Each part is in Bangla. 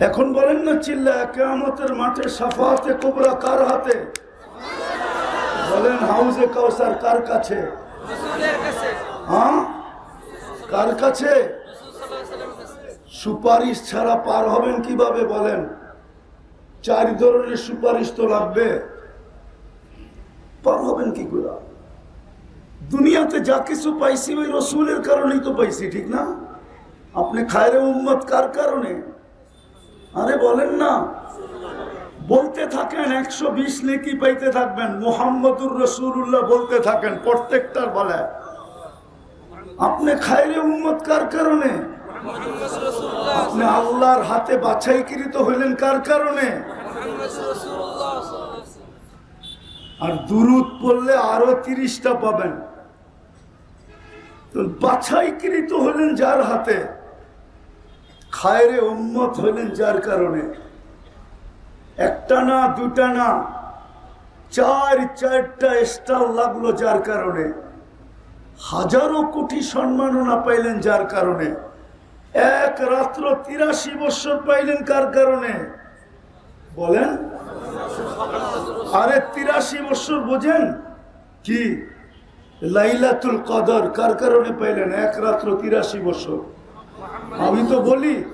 এখন বলেন না, চিল্লা, কেয়ামতের মাঠে সাফাতে, কোবরা কার হাতে? বলেন, হাউজে কাউসার কার কাছে? হ্যাঁ? কার কাছে? সুপারিশ ছাড়া পার হবেন কীভাবে বলেন? চার ধরনের সুপারিশ তো লাগবে। পার হবেন কি করে? দুনিয়াতে যা কিছু পাইছি, ওই রসুলের কারণেই তো পাইছি, ঠিক না? আপনি খায়রে উম্মত কার কারণে? আরে বলেন না। বলতে থাকেন, একশো বিশ নেকি পাইতে থাকবেন, মোহাম্মদুর রসুল্লাহ বলতে থাকেন প্রত্যেকটার বেলায় আপনি খায়রে উম্মত কার কারণে? আপনি আল্লাহর হাতে বাছাইকৃত হইলেন কার কারণে? আর দুরুদ পড়লে আরও তিরিশটা পাবেন। তো বাছাইকৃত হলেন যার হাতে? খায়রে উম্মত হলেন যার কারণে। একটা না, দুটা না, চার, চারটা স্টার লাগল যার কারণে। হাজারো কোটি সম্মাননা পাইলেন যার কারণে। এক রাত্র তিরাশি বছর পাইলেন কার কারণে? বলেন। আরে তিরাশি বছর বোঝেন? কি? লাইলাতুল কদর কার কারণে পাইলেন? এক রাত্র তিরাশি বছর। আমি তো বলি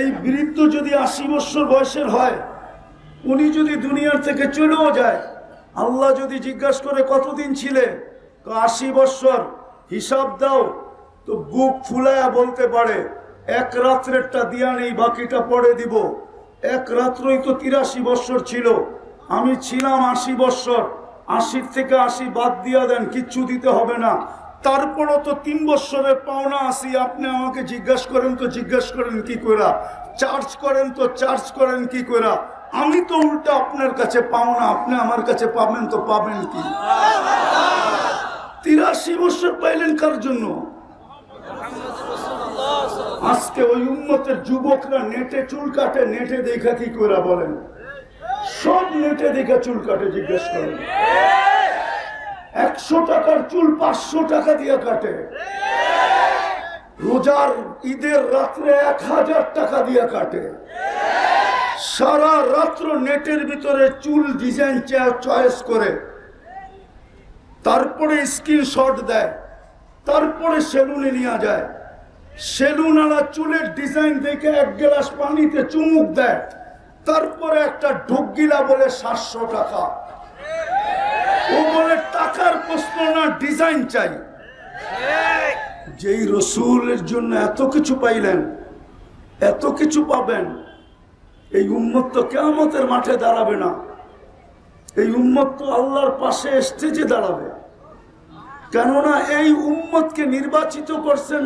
এই বৃদ্ধ যদি আশি বছর বয়সের হয়, উনি যদি দুনিয়ার থেকে চলেও যায়, আল্লাহ যদি জিজ্ঞাসা করে কতদিন ছিলে তো আশি বৎসর হিসাব দাও, তো বুক ফুলায়া বলতে পারে, এক রাত্রেরটা দিয়া নেই, বাকিটা পরে দিব। এক রাত্রই তো তিরাশি বৎসর ছিল, আমি ছিলাম আশি বৎসর আশির থেকে আশি বাদ দিয়া দেন, কিচ্ছু দিতে হবে না। তারপরও তো তিন বছরের পাওনা আসি আপনি আমাকে জিজ্ঞাসা করেন তো জিজ্ঞাসা করেন কি করা চার্জ করেন তো চার্জ করেন কি করা আমি তো উল্টা আপনার কাছে পাওনা, আপনি আমার কাছে পাবেন তো পাবেন কি? তিরাশি বছর পাইলেন কার জন্য? আজকে ওই উন্মতের যুবকরা নেটে চুল কাটে, নেটে দেখা কি করে বলেন? সব নেটে দেখে চুল কাটে, জিজ্ঞেস করেন। একশো টাকার চুল পাঁচশো টাকা দিয়ে কাটে। রোজার ঈদের রাত্রে এক হাজার টাকা দিয়ে কাটে। সারা রাত্র নেটের ভিতরে চুল ডিজাইন চয়েস করে। তারপরে স্ক্রিনশট দেয়। তারপরে সেলুনে নিয়ে যায়। সেলুনালা চুলের ডিজাইন দেখে এক গ্লাস পানিতে চুমুক দেয়। তারপরে একটা ঢুকগিলা বলে সাতশো টাকা। ও বলে টাকার প্রশ্ন না ডিজাইন চাই। যেই রসুলের জন্য এত কিছু পাইলেন, এত কিছু পাবেন, এই উম্মত তো কেমতের মাঠে দাঁড়াবে না। এই উম্মত তো আল্লাহর পাশে স্টেজে দাঁড়াবে। কেননা এই উম্মতকে নির্বাচিত করছেন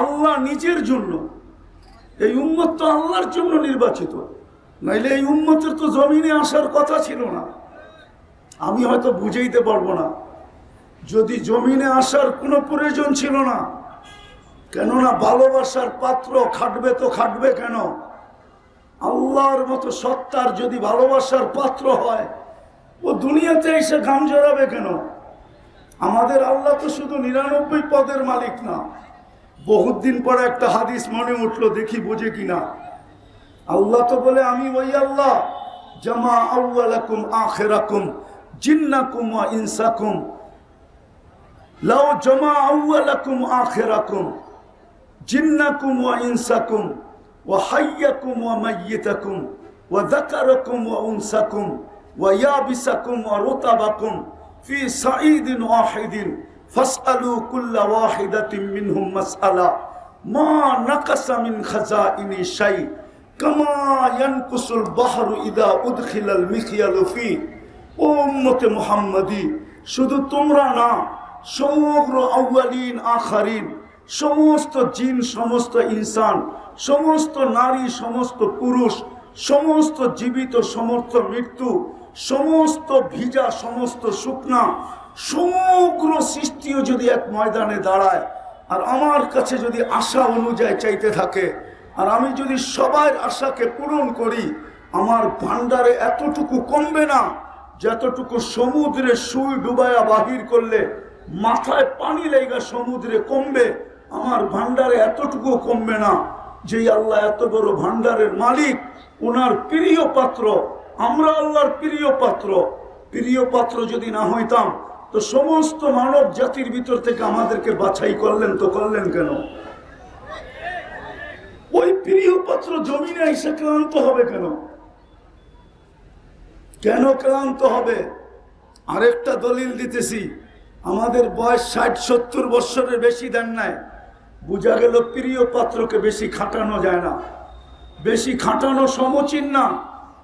আল্লাহ নিজের জন্য। এই উম্মত তো আল্লাহর জন্য নির্বাচিত। নাইলে এই উম্মতের তো জমিনে আসার কথা ছিল না। আমি হয়তো বুঝাইতে পারব না। যদি জমিনে আসার কোনো প্রয়োজন ছিল না, কেননা ভালোবাসার পাত্র খাটবে তো খাটবে কেন? আল্লাহর মতো সত্তার যদি ভালোবাসার পাত্র হয়, ও দুনিয়াতে এসে ঘাম জড়াবে কেন? আমাদের আল্লাহ তো শুধু নিরানব্বই পদের মালিক না। বহুত দিন পরে একটা হাদিস মনে উঠল, দেখি বুঝে কিনা। আল্লাহ তো বলে, আমি ওই আল্লাহ, জামা আউ্লাকুম আখেরাকুম। جنكم وإنسكم. لو جمع أولكم آخركم جنكم وإنسكم وحيكم وميتكم وذكركم وأنسكم ويابسكم ورطبكم في صعيد واحد. فاسألوا كل واحدة منهم مسألة. ما نقص من خزائن شيء. كما ينقص البحر إذا أدخل المخيل فيه. ও উম্মতে মুহাম্মাদি, শুধু তোমরা না, সমগ্র আউয়ালিন, আখারিন, সমস্ত জিন, সমস্ত ইনসান, সমস্ত নারী, সমস্ত পুরুষ, সমস্ত জীবিত, সমস্ত মৃত্যু, সমস্ত ভিজা, সমস্ত শুকনা, সমগ্র সৃষ্টিও যদি এক ময়দানে দাঁড়ায়, আর আমার কাছে যদি আশা অনুযায়ী চাইতে থাকে, আর আমি যদি সবার আশাকে পূরণ করি, আমার ভান্ডারে এতটুকু কমবে না। যতটুকু সমুদ্রে সুই ডুবায়া বাহির করলে, মাথায় পানি লেগা সমুদ্রে কমবে, আমার ভান্ডারে এতটুকু কমবে না, যেই আল্লাহ এত বড় ভান্ডারের মালিক ওনার প্রিয় পাত্র, আমরা আল্লাহর প্রিয় পাত্র। প্রিয় পাত্র যদি না হইতাম, তো সমস্ত মানব জাতির ভিতর থেকে আমাদেরকে বাছাই করলেন তো করলেন কেন? ওই প্রিয় পাত্র জমিনে এসে ক্লান্ত হবে কেন? কেন ক্লান্ত হবে? আরেকটা দলিল দিতেছি। আমাদের বয়স ষাট, সত্তর বৎসরের বেশি দেন নাই। বোঝা গেল প্রিয় পাত্রকে বেশি খাটানো যায় না। বেশি খাটানো সমচিন না।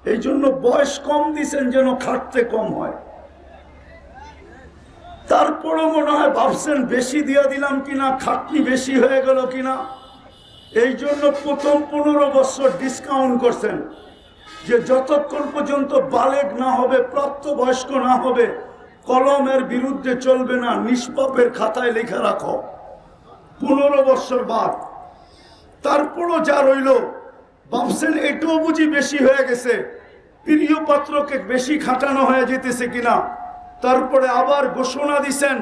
এই জন্য বয়স কম দিছেন যেন খাটতে কম হয়। তারপরও মনে হয় ভাবছেন বেশি দিয়ে দিলাম কিনা, খাটনি বেশি হয়ে গেল কিনা? এই জন্য প্রথম পনেরো বছর ডিসকাউন্ট করছেন। যে যতক্ষণ পর্যন্ত বালেক না হবে, প্রাপ্তবয়স্ক না হবে, কলমের বিরুদ্ধে চলবে না, নিষ্পাপের খাতায় লেখা রাখো। পনেরো বছর বাদ। তারপরও যা রইল ভাবছেন এটাও বুঝি বেশি হয়ে গেছে। প্রিয় পাত্রকে বেশি খাটানো হয়ে যেতেছে কিনা, তারপরে আবার ঘোষণা দিছেন,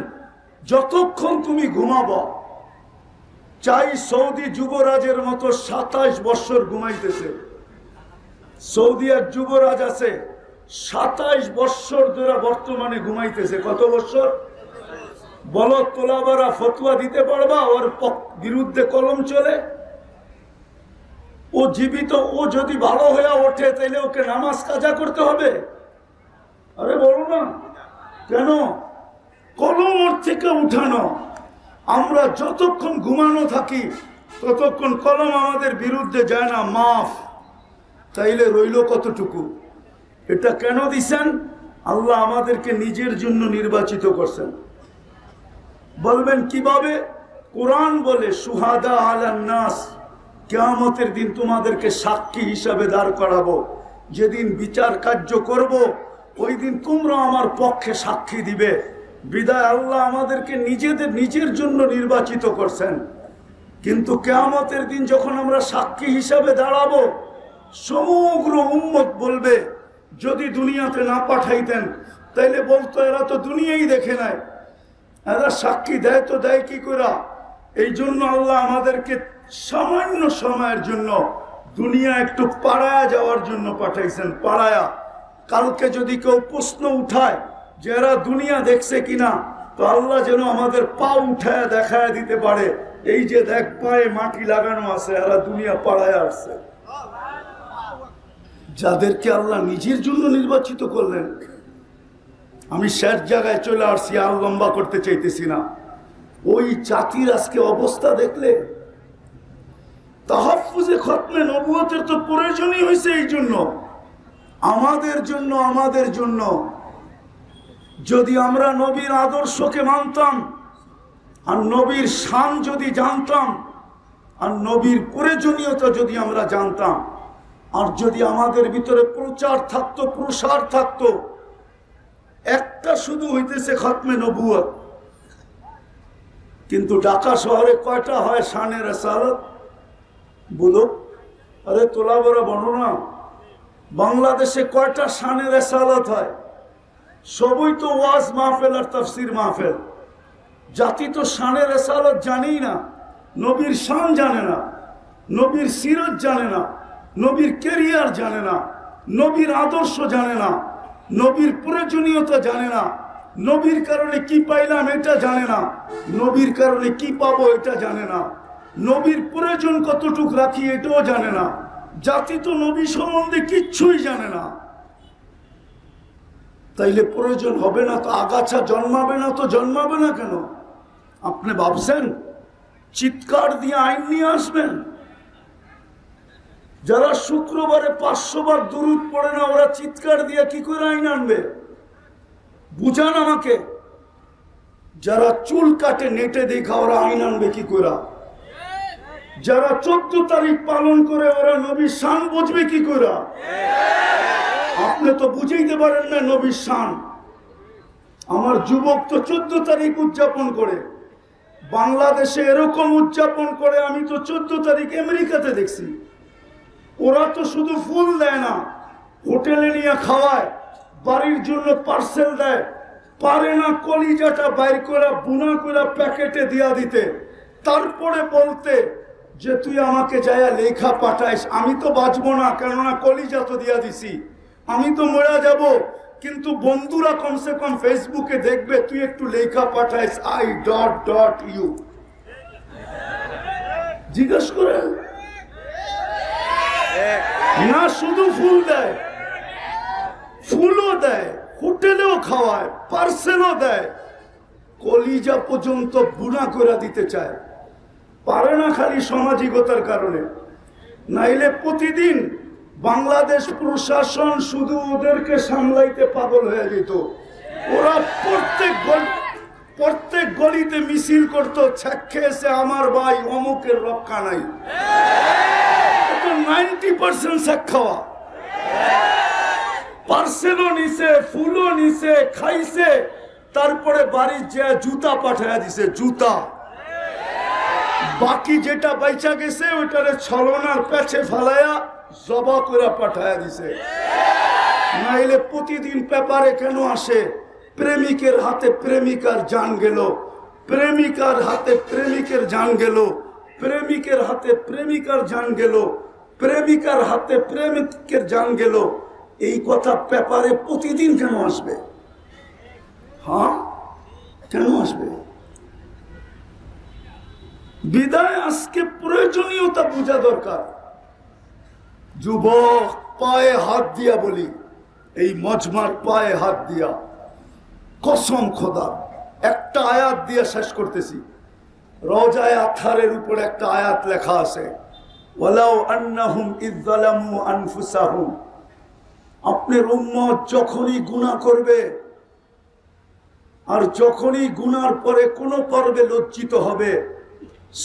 যতক্ষণ তুমি ঘুমাবো। চাই সৌদি যুবরাজের মতো সাতাইশ বৎসর ঘুমাইতেছে। সৌদি এক যুবরাজ আছে, সাতাইশ বৎসর ধরে বর্তমানে ঘুমাইতেছে। কত বৎসর? বল, তোলাবারা ফতুয়া দিতে পারবা? ওর বিরুদ্ধে কলম চলে। ও জীবিত, ও যদি ভালো হয়ে ওঠে, তাইলে ওকে নামাজ কাজা করতে হবে। আরে বলো না। কেন? কলম ওর থেকে উঠানো। আমরা যতক্ষণ ঘুমানো থাকি, ততক্ষণ কলম আমাদের বিরুদ্ধে যায় না। মাফ। তাইলে রইল কতটুকু? এটা কেন দিছেন? আল্লাহ আমাদেরকে নিজের জন্য নির্বাচিত করছেন। বলবেন কীভাবে? কোরআন বলে, সুহাদা আলান্নাস কেয়ামতের দিন তোমাদেরকে সাক্ষী হিসাবে দাঁড় করাবো। যেদিন বিচার কার্য করব, ওই দিন তোমরা আমার পক্ষে সাক্ষী দিবে। বিদায় আল্লাহ আমাদেরকে নিজেদের, নিজের জন্য নির্বাচিত করছেন। কিন্তু কেয়ামতের দিন যখন আমরা সাক্ষী হিসাবে দাঁড়াবো সমগ্র উম্মত বলবে, যদি দুনিয়াতে না পাঠাইতেন, তাইলে বলতো, এরা তো দুনিয়াই দেখে নাই। এরা সাক্ষী দেয় তো দেয় কি করা এই জন্য আল্লাহ আমাদেরকে সামান্য সময়ের জন্য দুনিয়া একটু পাড়ায়া যাওয়ার জন্য পাঠাইছেন, পাড়ায়া। কালকে যদি কেউ প্রশ্ন উঠায় যে এরা দুনিয়া দেখছে কিনা, তো আল্লাহ যেন আমাদের পা উঠায় দেখায় দিতে পারে। এই যে দেখ, পায়ে মাটি লাগানো আছে, এরা দুনিয়া পাড়ায় আসছে। যাদেরকে আল্লাহ নিজের জন্য নির্বাচিত করলেন, আমি শেষ জায়গায় চলে আসছি, আর লম্বা করতে চাইতেছি না। ওই জাতির আজকে অবস্থা দেখলে তাহাফুজে খতমে নবুয়তের তো প্রয়োজনই হয়েছে এই জন্য। আমাদের জন্য আমাদের জন্য। যদি আমরা নবীর আদর্শকে মানতাম, আর নবীর শান যদি জানতাম, আর নবীর প্রয়োজনীয়তা যদি আমরা জানতাম আর যদি আমাদের ভিতরে প্রচার থাকতো, প্রসার থাকতো, একটা শুধু হইতেছে খতমে নবুয়ত। কিন্তু ঢাকা শহরে কয়টা হয় শানের রেসালত? বলো। আরে তোলা বড় না। বাংলাদেশে কয়টা শানের রেসালত হয়? সবই তো ওয়াজ মাহফেল আর তফসির মাহফেল। জাতি তো শানের রেসালত জানেই না। নবীর শান জানে না। নবীর সিরত জানে না। নবীর কেরিয়ার জানে না, নবীর আদর্শ জানে না, নবীর প্রয়োজনীয়তা জানে না, নবীর কারণে কি পাইলাম এটা জানে না, নবীর কারণে কি পাবো এটা জানে না, নবীর প্রয়োজন কতটুক রাখি এটাও জানে না, জাতি তো নবী সম্বন্ধে কিচ্ছুই জানে না। তাইলে প্রয়োজন হবে না তো আগাছা জন্মাবে না তো জন্মাবে না কেন? আপনি ভাবছেন, চিৎকার দিয়ে আইন নিয়ে আসবেন? যারা শুক্রবারে পাঁচশো বার দূরত পড়ে না, ওরা চিৎকার দিয়ে কি করে আইন আনবে? বুঝান আমাকে। যারা চুল কাটে, নেটে দেখা, ওরা আইন আনবে কি করে? যারা চোদ্দ তারিখ পালন করে, ওরা নবীর শান বুঝবে কি করে? আপনি তো বুঝাইতে পারেন না নবীর শান। আমার যুবক তো চোদ্দ তারিখ উদযাপন করে। বাংলাদেশে এরকম উদযাপন করে, আমি তো চোদ্দ তারিখ আমেরিকাতে দেখছি। ওরা তো শুধু ফুল দেয় না, হোটেলে নিয়ে খাওয়ায়, বাড়ির জন্য পার্সেল দেয়। পারে না কলিজাটা বাইর করে, বুনা করে প্যাকেটে দিয়া দিতে। তারপরে বলতে যে, তুই আমাকে যায়া লেখা পাঠাইস, আমি তো বাঁচবো না, কেননা কলিজা তো দিয়া দিছি। আমি তো মরা যাব, কিন্তু বন্ধুরা কমসে কম ফেসবুকে দেখবে, তুই একটু লেখা পাঠাইস আই ডট ডট ইউ জিজ্ঞেস করে না শুধু ফুল দেয়, ফুলও দেয়, হোটেলেও খাওয়ায়, পার্সেলও দেয়, কলিজা পর্যন্ত বুনা করে দিতে চায়। পারে না খালি সামাজিকতার কারণে। নাইলে প্রতিদিন বাংলাদেশ প্রশাসন শুধু ওদেরকে সামলাইতে পাগল হয়ে যেত। ওরা প্রত্যেক প্রত্যেক গলিতে মিছিল করতো ছ্যাক্ষে এসে আমার ভাই, অমুকের রক্ষা নাই। পার্সেন্ট শেখ খাওয়া। পার্সেলও নিছে, ফুলও নিছে, খাইছে, তারপরে বাড়ির যে জুতা পাঠায় দিছে, জুতা। বাকি যেটা বাইচা গেছে, ওইটারে ছলনার পেছে ফালায়া জবা করে পাঠায় দিছে। নাইলে প্রতিদিন পেপারে কেন আসে? প্রেমিকের হাতে প্রেমিকার জান গেল। প্রেমিকার হাতে প্রেমিকের জান গেল। প্রেমিকের হাতে প্রেমিকার জান গেল। প্রেমিকার হাতে প্রেমিকের জান গেল। এই কথা পেপারে প্রতিদিন কেন আসবে? হ্যাঁ? কেন আসবে? বিদায় আজকে প্রয়োজনীয়তা বোঝা দরকার। যুবক, পায়ে হাত দিয়া বলি, এই মজমার পায়ে হাত দিয়া। কসম খোদা, একটা আয়াত দিয়ে শেষ করতেছি। রজায় আথারের উপর একটা আয়াত লেখা আছে। আপনার উম্মত যখনই গুনাহ করবে, আর যখনই গুনার পরে কোনো পর্বে লজ্জিত হবে,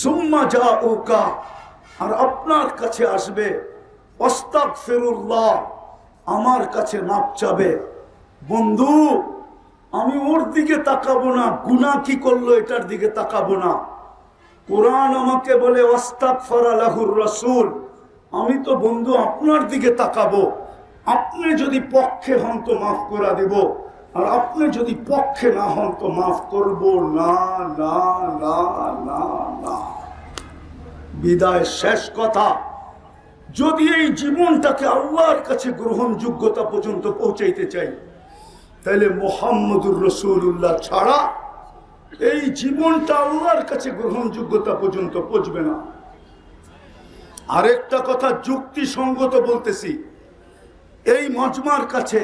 সুম্মা যা ওকা আর আপনার কাছে আসবে অস্তাক ফেরুল্লাহ আমার কাছে মাপ চাবে। বন্ধু, আমি ওর দিকে তাকাবো না গুনা কি করল এটার দিকে তাকাবো না। কোরআন আমাকে বলে রসুল। আমি তো বন্ধু, আপনার দিকে তাকাবো। আপনি যদি পক্ষে হন তো মাফ করা দিব। আর আপনি যদি পক্ষে না হন তো মাফ করব। না না না না না। বিদায় শেষ কথা। যদি এই জীবনটাকে আল্লাহর কাছে গ্রহণযোগ্যতা পর্যন্ত পৌঁছাইতে চাই, তাহলে মোহাম্মদুর রসুল্লাহ ছাড়া এই জীবনটা আল্লাহর কাছে গ্রহণযোগ্যতা পর্যন্ত পৌঁছবে না। আরেকটা কথা যুক্তিসঙ্গত বলতেছি, এই মজমার কাছে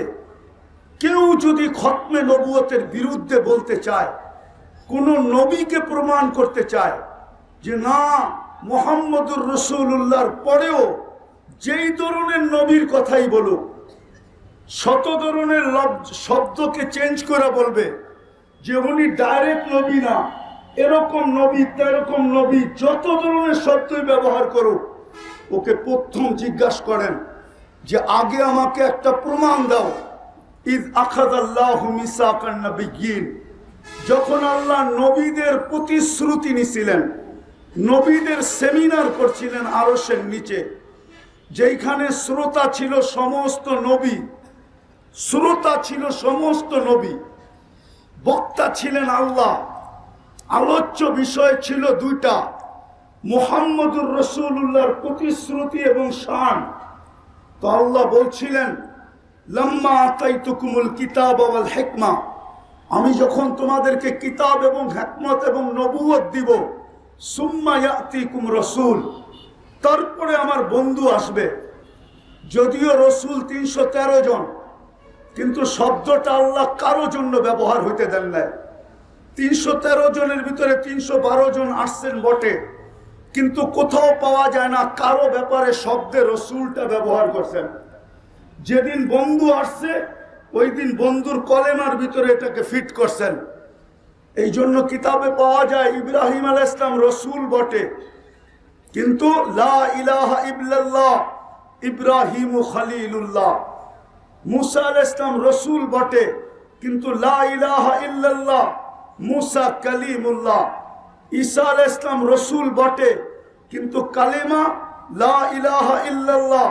কেউ যদি খতমে নবুয়তের বিরুদ্ধে বলতে চায়, কোন নবীকে প্রমাণ করতে চায় যে না, মোহাম্মদুর রসুল্লাহর পরেও যেই ধরনের নবীর কথাই বলুক, শত ধরনের শব্দকে চেঞ্জ করে বলবে যে উনি ডাইরেক্ট নবী না, এরকম নবী, তেরকম নবী, যত ধরনের শব্দই ব্যবহার করুক, ওকে প্রথম জিজ্ঞাসা করেন যে, আগে আমাকে একটা প্রমাণ দাও। ইদ আখাদ আল্লাহ মিসাকান যখন আল্লাহ নবীদের প্রতিশ্রুতি নিছিলেন, নবীদের সেমিনার করছিলেন আরসের নিচে যেখানে শ্রোতা ছিল সমস্ত নবী, শ্রোতা ছিল সমস্ত নবী বক্তা ছিলেন আল্লাহ। আলোচ্য বিষয় ছিল দুইটা। মোহাম্মদুর রসুল্লাহর প্রতিশ্রুতি এবং শান। তো আল্লাহ বলছিলেন, লম্মা আতাই তুকুমুল কিতাব আল হেকমা। আমি যখন তোমাদেরকে কিতাব এবং হেকমত এবং নবুয়ত দিব, সুম্মা ইয়াতিকুম রসুল। তারপরে আমার বন্ধু আসবে। যদিও রসুল তিনশো তেরো জন কিন্তু শব্দটা আল্লাহ কারও জন্য ব্যবহার হইতে দেন নাই। তিনশো তেরো জনের ভিতরে তিনশো বারো জন আসছেন বটে। কিন্তু কোথাও পাওয়া যায় না কারও ব্যাপারে শব্দে রসুলটা ব্যবহার করছেন। যেদিন বন্ধু আসছে, ওই দিন বন্ধুর কলেমার ভিতরে এটাকে ফিট করছেন। এই জন্য কিতাবে পাওয়া যায় ইব্রাহিম আল ইসলাম রসুল বটে। কিন্তু লা ইলাহা ইল্লাল্লাহ, ইব্রাহিম খালিলুল্লাহ। মুসা আল ইসলাম রসুল বটে, কিন্তু লা ইলাহা ইল্লাল্লাহ, মুসা কালিমুল্লাহ। ঈসা আল ইসলাম রসুল বটে, কিন্তু কালেমা লা ইলাহা ইল্লাল্লাহ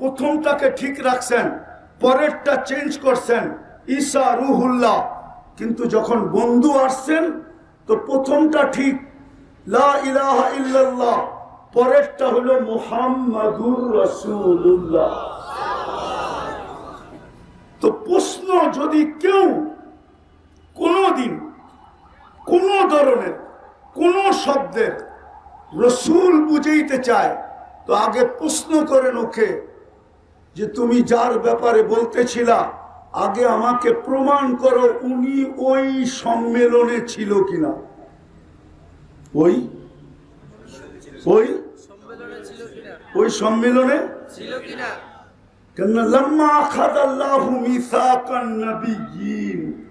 প্রথমটাকে ঠিক রাখছেন, পরেরটা চেঞ্জ করছেন, ঈসা রুহুল্লাহ। কিন্তু যখন বন্ধু আসছেন, তো প্রথমটা ঠিক, লা ইলাহা ইল্লাল্লাহ, পরেরটা হলো মুহাম্মাদুর রসুল্লাহ তো প্রশ্ন যদি কেউ কোনোদিন কোন ধরনের কোন শব্দের রসুল বুঝাইতে চায় তো আগে প্রশ্ন করেন ওকে যে তুমি যার ব্যাপারে বলতেছিলা আগে আমাকে প্রমাণ করো উনি ওই সম্মেলনে ছিল কিনা। ওই? ওই? সম্মেলনে ছিল কিনা? ওই সম্মেলনে? ছিল কিনা? কেন লম্মা খাদাল্লাহু মিসাকান নবিয়্যিন।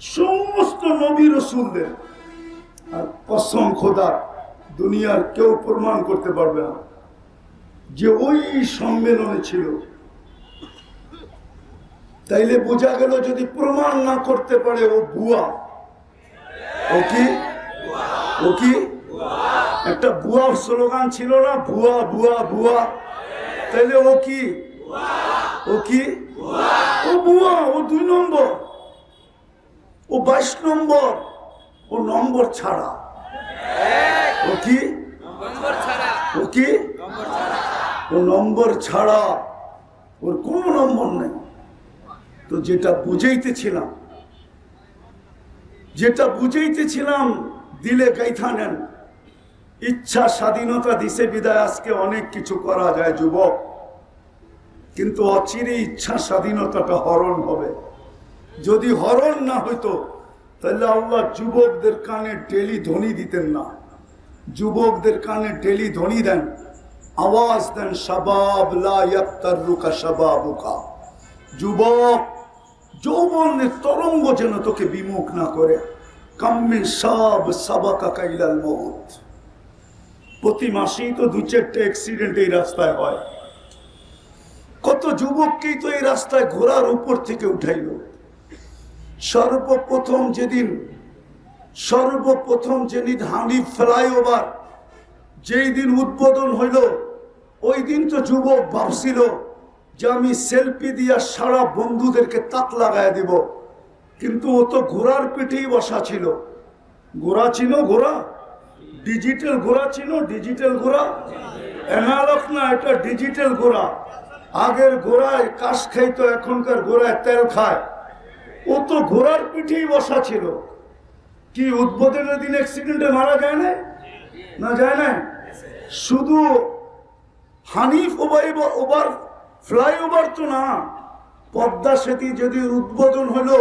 সমস্ত নবী রসুলদের। আর কসম খোদা, দুনিয়ার কেউ প্রমাণ করতে পারবে না। যে ওই সম্মেলনে ছিল। তাইলে বোঝা গেল যদি প্রমাণ না করতে পারে ও বুয়া, ও কি? ও কি? একটা বুয়ার স্লোগান ছিল না ভুয়া ভুয়া ভুয়া তাইলে ও কি? ও কি? ও বুয়া ও দুই নম্বর। ও বাইশ নম্বর ও নম্বর ছাড়া। ও কি? ও কি? ও নম্বর ছাড়া। ওর কোনো নম্বর নেই। তো যেটা বুঝাইতেছিলাম যেটা বুঝাইতেছিলাম দিলে গাইথা নেন। ইচ্ছা স্বাধীনতা দিছে বিদায় আজকে অনেক কিছু করা যায় যুবক। কিন্তু অচিরে ইচ্ছা স্বাধীনতাটা হরণ হবে। যদি হরণ না হইতো, তাহলে আল্লাহ যুবকদের কানে ডেলি ধ্বনি দিতেন না। যুবকদের কানে ডেলি ধ্বনি দেন, আওয়াজ দেন, শাবাব লা ইয়াক্তারুকা শাবাবুকা। যুবক যৌবনের তরঙ্গ যেন তোকে বিমুখ না করে। কাম্মে সব সাবাকা কাইলাল মৌত প্রতি মাসেই তো দু চারটে অ্যাক্সিডেন্ট এই রাস্তায় হয়। কত যুবককেই তো এই রাস্তায় ঘোড়ার উপর থেকে উঠাইল। সর্বপ্রথম যেদিন সর্বপ্রথম যেদিন হানিফ ফ্লাইওভার যেই দিন উদ্বোধন হইল, ওই দিন তো যুবক ভাবছিল যে আমি সেলফি দিয়া সারা বন্ধুদেরকে তাক লাগায় দিব। কিন্তু ও তো ঘোড়ার পিঠেই বসা ছিল। ঘোড়া ছিল ঘোড়া, ডিজিটাল ঘোড়া ছিল ডিজিটাল ঘোড়া, অ্যানালগ না, এটা ডিজিটাল ঘোড়া। আগের ঘোড়ায় কাশ খাইতো, এখনকার ঘোড়ায় তেল খায়। ও তো ঘোড়ার পিঠেই বসা ছিল। কি উদ্বোধনের দিন অ্যাক্সিডেন্টে মারা যায় না না যায় না শুধু হানিফ ওভার ওভার ফ্লাইওভার তো না, পদ্মা সেতু যদি উদ্বোধন হলো,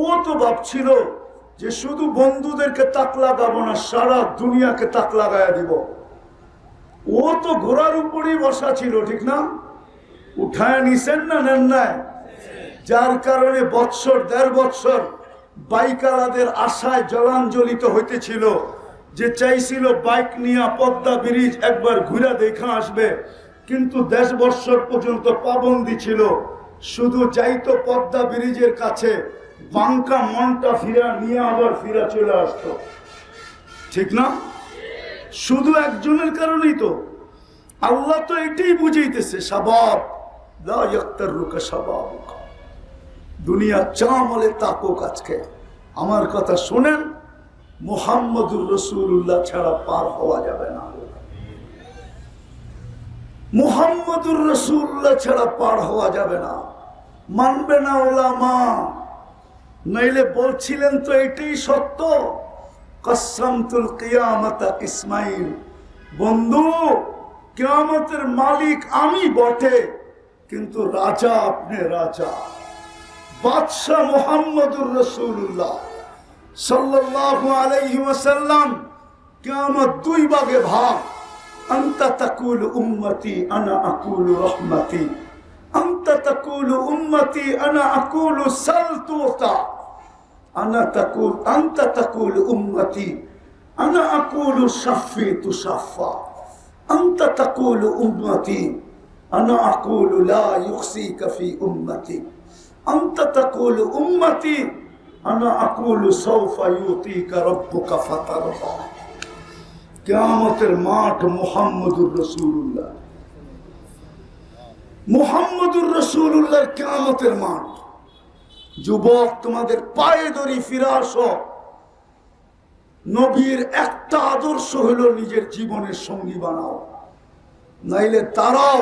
ও তো ভাবছিল যে শুধু বন্ধুদেরকে তাক লাগাবো না, সারা দুনিয়াকে তাক লাগাইয়া দিব। ও তো ঘোড়ার উপরেই বসা ছিল, ঠিক না? উঠায় নিছেন না নেন নাই? যার কারণে বৎসর, দেড় বৎসর বাইকারাদের আশায় জলাঞ্জলিত হইতেছিল, যে চাইছিল বাইক নিয়ে পদ্মা ব্রিজ একবার ঘুরে দেখা আসবে। কিন্তু দেশ বৎসর পর্যন্ত পাবন্দি ছিল। শুধু যাইতো পদ্মা ব্রিজের কাছে বাঙ্কা মনটা ফিরা নিয়ে আবার ফিরা চলে আসতো। ঠিক না? শুধু একজনের কারণেই তো। আল্লাহ তো এটাই বুঝাইতেছে, সাবাব। দুনিয়া চামলে তাকুক আজকে। আমার কথা শোনেন, মোহাম্মদুর রসুল্লাহ ছাড়া পার হওয়া যাবে না। মোহাম্মদুর রসুল্লাহ ছাড়া পার হওয়া যাবে না। মানবে না ওলা মা নইলে বলছিলেন তো এটাই সত্য। কসমতুল কিয়ামতা ইসমাইল। বন্ধু, কিয়ামতের মালিক আমি বটে। কিন্তু রাজা আপনি রাজা। বাদশাহ মোহাম্মদুর রসুল্লাহ সাল্লাল্লাহু আলাইহি ওয়াসাল্লাম কিয়ামত দুই ভাগে ভাগ। আনতা তাকুল উম্মতি আনা আকুলু রহমতি। আনতা তাকুল উম্মতি আনা আকুলু সালতুতা। আনা তাকুল আনতা তাকুল আনা আকুলু লা ইউখসিকা ফি উম্মতি أنت تقول أمتي أنا أقول سوف يعطيك ربك فترضى কেয়ামতের মাঠ মোহাম্মদুর রসুল্লাহ মোহাম্মদুর রসুল্লাহর কেয়ামতের মাঠ যুবক তোমাদের পায়ে ধরি ফিরে আসো নবীর একটা আদর্শ হলো নিজের জীবনের সঙ্গী বানাও নাইলে তারাও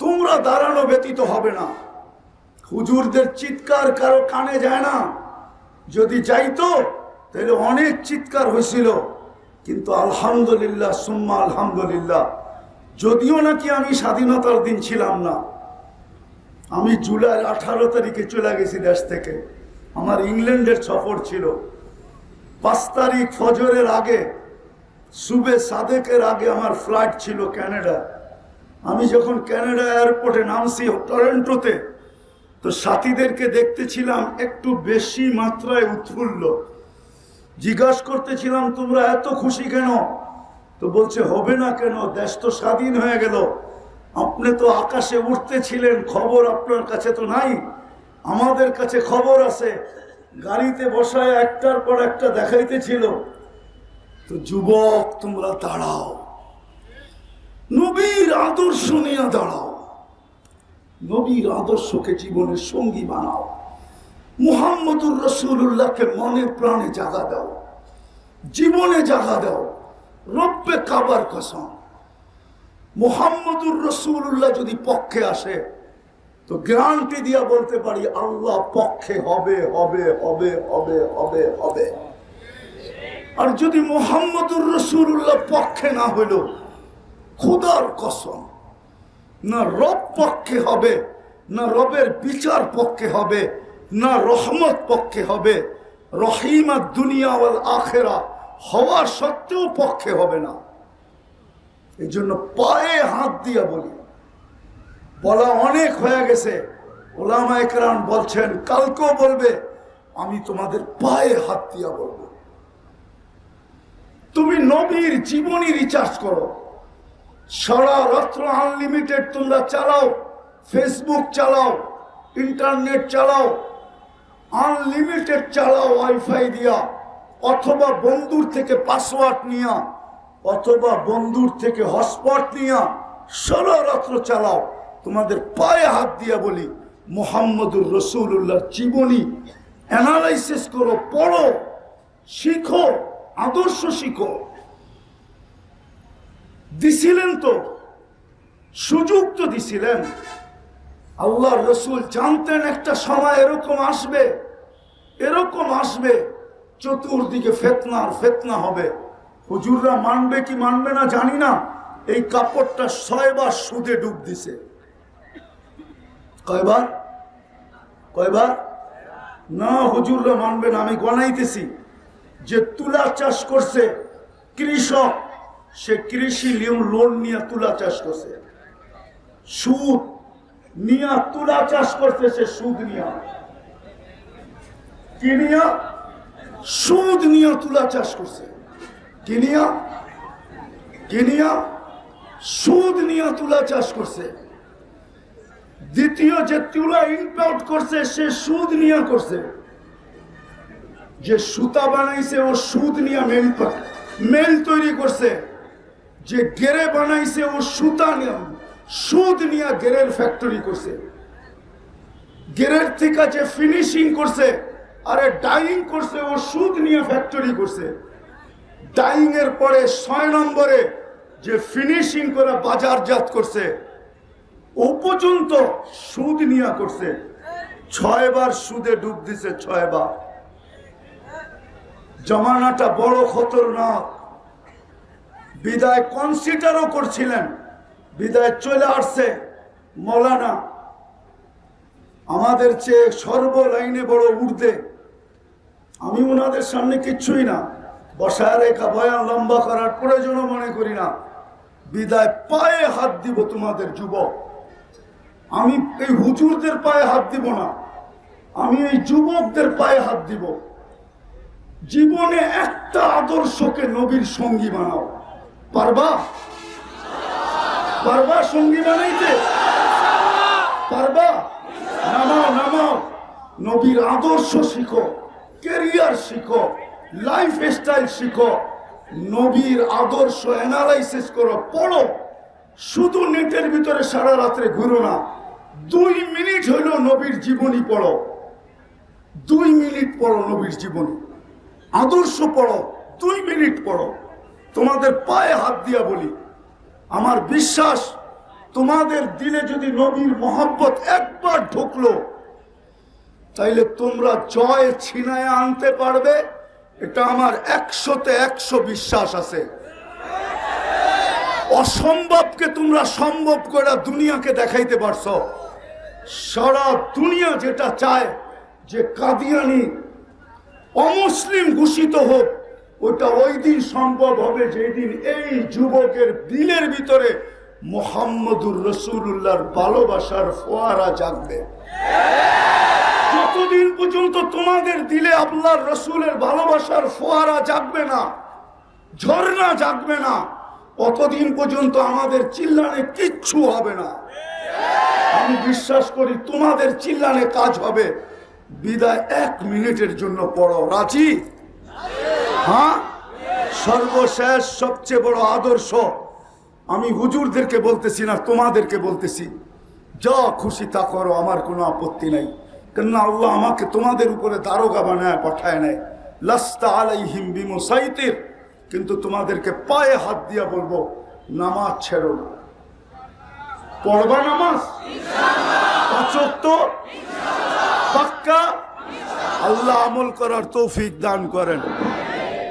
তোমরা দাঁড়ানো ব্যতীত হবে না। হুজুরদের চিৎকার কারও কানে যায় না। যদি যাইতো, তাহলে অনেক চিৎকার হয়েছিল। কিন্তু আলহামদুলিল্লাহ, সুম্মা আলহামদুলিল্লাহ, যদিও নাকি আমি স্বাধীনতার দিন ছিলাম না। আমি জুলাই আঠারো তারিখে চলে গেছি দেশ থেকে। আমার ইংল্যান্ডের সফর ছিল। পাঁচ তারিখ ফজরের আগে, সুবে সাদেকের আগে আমার ফ্লাইট ছিল ক্যানাডা। আমি যখন ক্যানাডা এয়ারপোর্টে নামছি টরেন্টোতে, তো সাথীদেরকে দেখতেছিলাম একটু বেশি মাত্রায় উৎফুল্ল। জিজ্ঞাসা করতেছিলাম, তোমরা এত খুশি কেন? তো বলছে, হবে না কেন, দেশ তো স্বাধীন হয়ে গেল। আপনি তো আকাশে উঠতেছিলেন, খবর আপনার কাছে তো নাই। আমাদের কাছে খবর আছে। গাড়িতে বসায় একটার পর একটা দেখাইতেছিল। তো যুবক, তোমরা দাঁড়াও। নবীর আদর্শ নিয়ে দাঁড়াও। নবীর আদর্শকে জীবনের সঙ্গী বানাও। মুহাম্মদুর রসুল্লাহকে মনে প্রাণে জাগা দাও। জীবনে জাগা দাও। রব্বে কাবার কসম। মুহাম্মদুর রসুল্লাহ যদি পক্ষে আসে, তো গ্যারান্টি দিয়া বলতে পারি, আল্লাহ পক্ষে হবে হবে হবে হবে হবে হবে। আর যদি মোহাম্মদুর রসুল্লাহ পক্ষে না হইল খুদার কসম। না রব পক্ষে হবে, না রবের বিচার পক্ষে হবে, না রহমত পক্ষে হবে। রহিমা দুনিয়া ওয়াল আখেরা হওয়ার সত্ত্বেও পক্ষে হবে না। এই জন্য পায়ে হাত দিয়া বলি। বলা অনেক হয়ে গেছে। ওলামা একরাম বলছেন, কালকেও বলবে, আমি তোমাদের পায়ে হাত দিয়া বলব। তুমি নবীর জীবনী রিচার্জ করো। সারা রাত্র আনলিমিটেড তোমরা চালাও ফেসবুক চালাও ইন্টারনেট চালাও আনলিমিটেড চালাও ওয়াইফাই দিয়া, অথবা বন্ধুর থেকে পাসওয়ার্ড নিয়া, অথবা বন্ধুর থেকে হটস্পট নিয়া, সারা রাত্র চালাও। তোমাদের পায়ে হাত দিয়া বলি, মোহাম্মদুর রসুল্লাহর জীবনী অ্যানালাইসিস করো, পড়ো, শিখো, আদর্শ শিখো। দিছিলেন তো। সুযোগ তো দিছিলেন। আল্লাহ রসুল জানতেন একটা সময় এরকম আসবে এরকম আসবে, চতুর্দিকে ফেতনা আর ফেতনা হবে। হুজুররা মানবে কি মানবে না জানি না। এই কাপড়টা ছয়বার সুদে ডুব দিছে। কয়বার? কয়বার? না, হুজুররা মানবে না, আমি গনাইতেছি যে তুলা চাষ করছে কৃষক সে কৃষি লোন নিয়ে তুলা চাষ করছে। সুদ নিয়া তুলা চাষ করছে সে সুদ নিয়া। কি নিয়া? সুদ নিয়ে তুলা চাষ করছে। কি নিয়া? কি নিয়া? সুদ নিয়ে তুলা চাষ করছে। দ্বিতীয় যে তুলা ইম্পোর্ট করছে, সে সুদ নিয়ে করছে। যে সুতা বানাইছে, ও সুদ নিয়ে মেল মেল তৈরি করছে। যে গেরে বানাইছে ও সুতা নিয়ে, সুদ নিয়ে গেরের ফ্যাক্টরি করছে। গেরের থেকে যে ফিনিশিং করছে, আরে ডাইং করছে, ও সুদ নিয়ে ফ্যাক্টরি করছে। ডাইং এর পরে ছয় নম্বরে যে ফিনিশিং করে বাজারজাত করছে, ও পর্যন্ত সুদ নিয়ে করছে। ছয়বার সুদে ডুব দিছে, ছয়বার। জমানাটা বড় খতরনাক। বিদায় কনসিডারও করছিলেন। বিদায় চলে আসছে মৌলানা। আমাদের চেয়ে সর্ব লাইনে বড় উর্ধে আমি ওনাদের সামনে কিচ্ছুই না। বসায় রেখা বয়ান লম্বা করার প্রয়োজনও মনে করি না। বিদায় পায়ে হাত দিব তোমাদের যুবক। আমি এই হুজুরদের পায়ে হাত দিব না। আমি এই যুবকদের পায়ে হাত দিব। জীবনে একটা আদর্শকে নবীর সঙ্গী বানাও। পারবা? পারবা সঙ্গী বানাইতে? পারবা? নামাও নামাও। নবীর আদর্শ শিখো কেরিয়ার শিখো লাইফ স্টাইল শিখো। নবীর আদর্শ অ্যানালাইসিস করো, পড়ো। শুধু নেটের ভিতরে সারা রাত্রে ঘুরো না, দুই মিনিট হইল নবীর জীবনী পড়ো। দুই মিনিট পড়ো নবীর জীবনী। আদর্শ পড়ো, দুই মিনিট পড়ো। তোমাদের পায়ে হাত দিয়া বলি। আমার বিশ্বাস, তোমাদের দিলে যদি নবীর মোহাব্বত একবার ঢুকলো, তাইলে তোমরা জয় ছিনায় আনতে পারবে, এটা আমার একশোতে একশো বিশ্বাস আছে। অসম্ভবকে তোমরা সম্ভব করে দুনিয়াকে দেখাইতে পারছ। সারা দুনিয়া যেটা চায়, যে কাদিয়ানি অমুসলিম ঘোষিত হোক ওটা ওই দিন সম্ভব হবে যেদিন এই যুবকের দিলের ভিতরে মোহাম্মদুর রসুল্লাহর ভালোবাসার ফোয়ারা জাগবে। যতদিন পর্যন্ত তোমাদের দিলে আল্লাহর রসুলের ভালোবাসার ফোয়ারা জাগবে না, ঝর্ণা জাগবে না অতদিন পর্যন্ত আমাদের চিল্লানে কিচ্ছু হবে না। আমি বিশ্বাস করি তোমাদের চিল্লানে কাজ হবে। বিদায় এক মিনিটের জন্য পড়ো রাজি? হ্যাঁ? সর্বশেষ সবচেয়ে বড় আদর্শ আমি হুজুরদেরকে বলতেছি না, তোমাদেরকে বলতেছি। যা খুশি তা করো, আমার কোনো আপত্তি নাই। কেননা আল্লাহ আমাকে তোমাদের উপরে দারোগা বানায়, পাঠায় নেয়। লাস্তা আলাইহিম বিমুসাইতির, কিন্তু তোমাদেরকে পায়ে হাত দিয়া বলব, নামাজ ছেড়ো না। পড়বা নামাজ? পাক্কা? আল্লাহ আমল করার তৌফিক দান করেন।